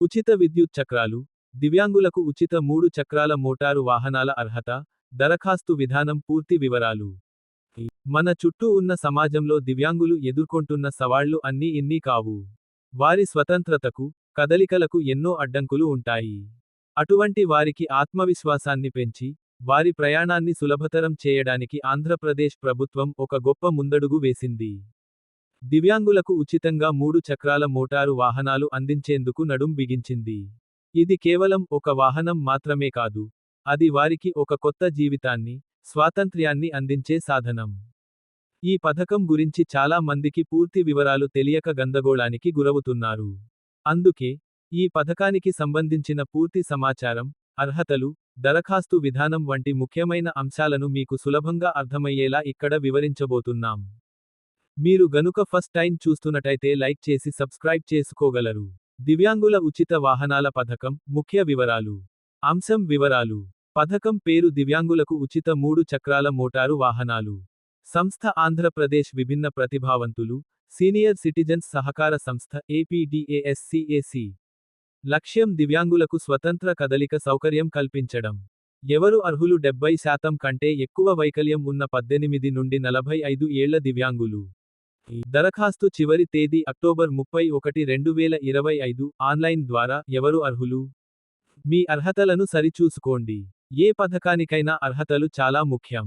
ఉచిత విద్యుత్ చక్రాలు దివ్యాంగులకు ఉచిత మూడు చక్రాల మోటారు వాహనాల అర్హత దరఖాస్తు విధానం పూర్తి వివరాలు. మన చుట్టూ ఉన్న సమాజంలో దివ్యాంగులు ఎదుర్కొంటున్న సవాళ్ళు అన్నీ ఇన్ని కావు. వారి స్వతంత్రతకు కదలికలకు ఎన్నో అడ్డంకులు ఉంటాయి. అటువంటి వారికి ఆత్మవిశ్వాసాన్ని పెంచి వారి ప్రయాణాన్ని సులభతరం చేయడానికి ఆంధ్రప్రదేశ్ ప్రభుత్వం ఒక గొప్ప ముందడుగు వేసింది. దివ్యాంగులకు ఉచితంగా మూడు చక్రాల మోటారు వాహనాలు అందించేందుకు నడుం బిగించింది. ఇది కేవలం ఒక వాహనం మాత్రమే కాదు అది వారికి ఒక కొత్త జీవితాన్ని స్వాతంత్ర్యాన్ని అందించే సాధనం. ఈ పథకం గురించి చాలా మందికి పూర్తి వివరాలు తెలియక గందగోళానికి గురవుతున్నారు. అందుకే ఈ పథకానికి సంబంధించిన పూర్తి సమాచారం అర్హతలు దరఖాస్తు విధానం వంటి ముఖ్యమైన అంశాలను మీకు సులభంగా అర్థమయ్యేలా ఇక్కడ వివరించబోతున్నాం. మీరు గనుక ఫస్ట్ టైం చూస్తున్నట్టయితే లైక్ చేసి సబ్స్క్రైబ్ చేసుకోగలరు. దివ్యాంగుల ఉచిత వాహనాల పథకం ముఖ్య వివరాలు. అంశం వివరాలు. పథకం పేరు దివ్యాంగులకు ఉచిత మూడు చక్రాల మోటారు వాహనాలు. సంస్థ ఆంధ్రప్రదేశ్ విభిన్న ప్రతిభావంతులు. సీనియర్ సిటిజన్స్ సహకార సంస్థ ఏపీడిఏఎస్సిఏసి. లక్ష్యం దివ్యాంగులకు స్వతంత్ర కదలిక సౌకర్యం కల్పించడం. ఎవరు అర్హులు? డెబ్బై శాతం కంటే ఎక్కువ వైకల్యం ఉన్న పద్దెనిమిది నుండి నలభై ఐదు ఏళ్ళ దివ్యాంగులు. దరఖాస్తు చివరి తేదీ అక్టోబర్ ముప్పై ఒకటి రెండు వేల ఇరవై ఐదు ఆన్లైన్ ద్వారా ఎవరు అర్హులు? మీ అర్హతలను సరిచూసుకోండి. ఏ పథకానికైనా అర్హతలు చాలా ముఖ్యం.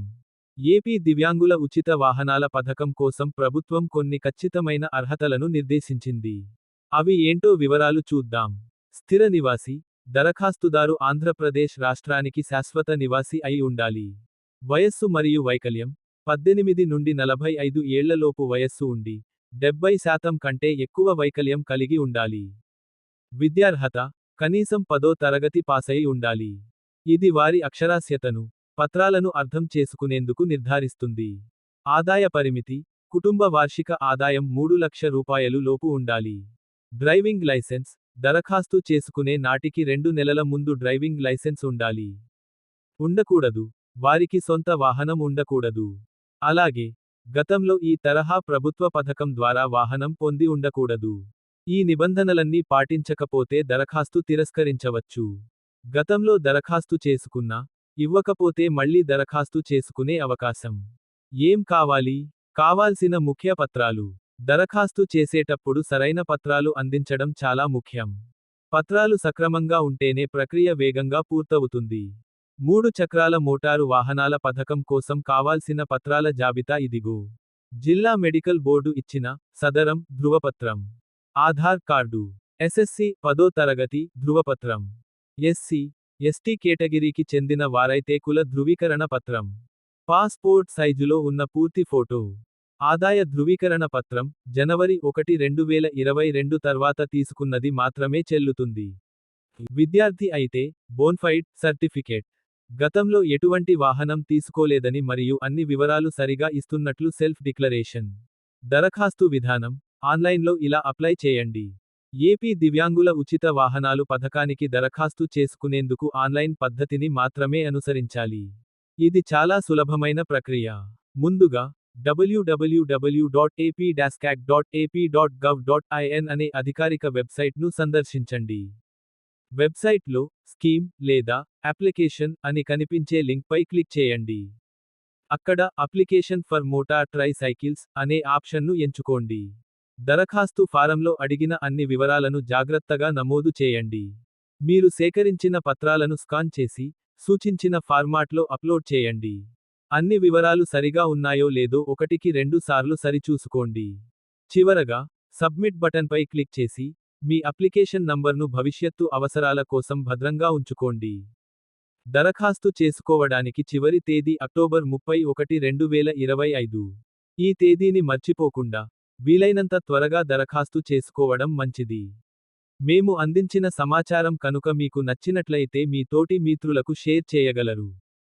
ఏపీ దివ్యాంగుల ఉచిత వాహనాల పథకం కోసం ప్రభుత్వం కొన్ని ఖచ్చితమైన అర్హతలను నిర్దేశించింది. అవి ఏంటో వివరాలు చూద్దాం. స్థిర నివాసి దరఖాస్తుదారు ఆంధ్రప్రదేశ్ రాష్ట్రానికి శాశ్వత నివాసి అయి ఉండాలి. వయస్సు మరియు వైకల్యం పద్దెనిమిది నుండి నలభై ఐదు ఏళ్ళలోపు వయస్సు ఉండి డెబ్బై శాతం కంటే ఎక్కువ వైకల్యం కలిగి ఉండాలి. విద్యార్హత కనీసం పదో తరగతి పాసై ఉండాలి. ఇది వారి అక్షరాస్యతను పత్రాలను అర్థం చేసుకునేందుకు నిర్ధారిస్తుంది. ఆదాయ పరిమితి కుటుంబ వార్షిక ఆదాయం మూడు లక్ష రూపాయలు లోపు ఉండాలి. డ్రైవింగ్ లైసెన్స్ దరఖాస్తు చేసుకునే నాటికి రెండు నెలల ముందు డ్రైవింగ్ లైసెన్స్ ఉండాలి. ఉండకూడదు వారికి సొంత వాహనం ఉండకూడదు. అలాగే గతంలో ఈ తరహా ప్రభుత్వ పథకం ద్వారా వాహనం పొంది ఉండకూడదు. ఈ నిబంధనలన్నీ పాటించకపోతే దరఖాస్తు తిరస్కరించవచ్చు. గతంలో దరఖాస్తు చేసుకున్నా ఇవ్వకపోతే మళ్ళీ దరఖాస్తు చేసుకునే అవకాశం. ఏం కావాలి? కావాల్సిన ముఖ్య పత్రాలు. దరఖాస్తు చేసేటప్పుడు సరైన పత్రాలు అందించడం చాలా ముఖ్యం. పత్రాలు సక్రమంగా ఉంటేనే ప్రక్రియ వేగంగా పూర్తవుతుంది. మూడు చక్రాల మోటారు వాహనాల పథకం కోసం కావాల్సిన పత్రాల జాబితా ఇదిగో. జిల్లా మెడికల్ బోర్డు ఇచ్చిన సదరం ధృవపత్రం. ఆధార్ కార్డు. ఎస్ఎస్సి పదో తరగతి ధృవపత్రం. ఎస్సి ఎస్టీ కేటగిరీకి చెందిన వారైతే కుల ధృవీకరణ పత్రం. పాస్పోర్ట్ సైజులో ఉన్న పూర్తి ఫోటో. ఆదాయ ధృవీకరణ పత్రం జనవరి ఒకటి రెండు వేల ఇరవై రెండు తర్వాత తీసుకున్నది మాత్రమే చెల్లుతుంది. విద్యార్థి అయితే బోన్ఫైడ్ సర్టిఫికేట్. గతంలో ఎటువంటి వాహనం తీసుకోలేదని మరియు అన్ని వివరాలు సరిగా ఇస్తున్నట్లు సెల్ఫ్ డిక్లరేషన్. దరఖాస్తు విధానం. ఆన్లైన్లో ఇలా అప్లై చేయండి. ఏపీ దివ్యాంగుల ఉచిత వాహనాలు పథకానికి దరఖాస్తు చేసుకునేందుకు ఆన్లైన్ పద్ధతిని మాత్రమే అనుసరించాలి. ఇది చాలా సులభమైన ప్రక్రియ. ముందుగా WWW dot AP DASCAC dot AP dot gov dot IN అనే అధికారిక వెబ్సైట్ను సందర్శించండి. వెబ్సైట్లో స్కీమ్ లేదా అప్లికేషన్ అని కనిపించే లింక్పై క్లిక్ చేయండి. అక్కడ application for motor tricycles అనే ఆప్షన్ను ఎంచుకోండి. దరఖాస్తు ఫారంలో అడిగిన అన్ని వివరాలను జాగ్రత్తగా నమోదు చేయండి. మీరు సేకరించిన పత్రాలను స్కాన్ చేసి సూచించిన ఫార్మాట్లో అప్లోడ్ చేయండి. అన్ని వివరాలు సరిగా ఉన్నాయో లేదో ఒకటికి రెండు సార్లు సరిచూసుకోండి. చివరగా సబ్మిట్ బటన్పై క్లిక్ చేసి మీ అప్లికేషన్ నంబర్ను భవిష్యత్తు అవసరాల కోసం భద్రంగా ఉంచుకోండి. దరఖాస్తు చేసుకోవడానికి చివరి తేదీ అక్టోబర్ ముప్పై ఒకటి రెండు వేల ఇరవై ఐదు. ఈ తేదీని మర్చిపోకుండా వీలైనంత త్వరగా దరఖాస్తు చేసుకోవడం మంచిది. మేము అందించిన సమాచారం కనుక మీకు నచ్చినట్లయితే మీ తోటి మిత్రులకు షేర్ చేయగలరు.